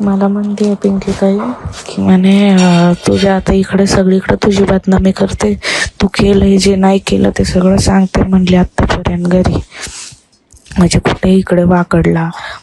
मला म्हणते पिंकी ताई की म्हणे तुझ्या आता इकडे सगळीकडे तुझी बदनामी करते. तू केलंय जे नाही केलं ते सगळं सांगते म्हणली आत्तापर्यंत घरी. म्हणजे कुठे इकडे वाकडला.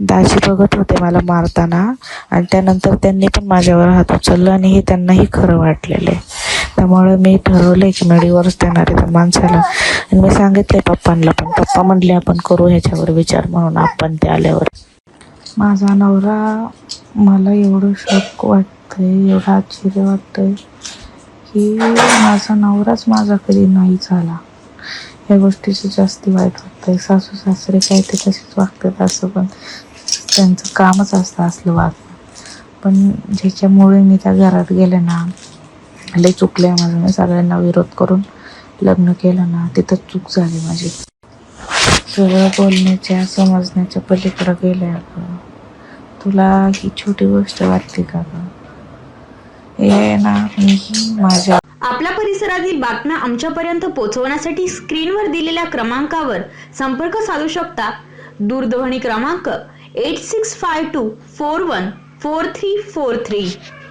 दाजी बघत होते मला मारताना आणि त्यानंतर त्यांनी पण माझ्यावर हात उचलला आणि हे त्यांनाही खरं वाटलेलं आहे. त्यामुळे मी ठरवलंय की मी डिवोर्स देणार आहे त्या माणसाला. आणि मी सांगितले पप्पांना पण. पप्पा म्हणले आपण करू ह्याच्यावर विचार म्हणून आपण ते आल्यावर. माझा नवरा मला एवढं शॉक वाटतंय एवढं आश्चर्य वाटतंय की माझा नवराच माझा कधी नाही झाला. या गोष्टीचं जास्ती वाईट वाटतंय. सासू सासरे काय ते तसेच वागतात असं पण. त्यांचं कामच असतं असलं वाचणं पण ज्याच्यामुळे मी त्या घरात गेले ना लय चुकले माझं. मी सगळ्यांना विरोध करून लग्न केलं ना तिथं चूक झाली माझी. सगळं बोलण्याच्या समजण्याच्या पलीकडं गेले अगं. तुला ही छोटी गोष्ट वाटते का गं? हे ना माझ्या आपल्या परिसरातील बातम्या आमच्यापर्यंत पोहोचवण्यासाठी स्क्रीनवर दिलेल्या क्रमांकावर संपर्क साधू शकता. दूरध्वनी क्रमांक 8652414343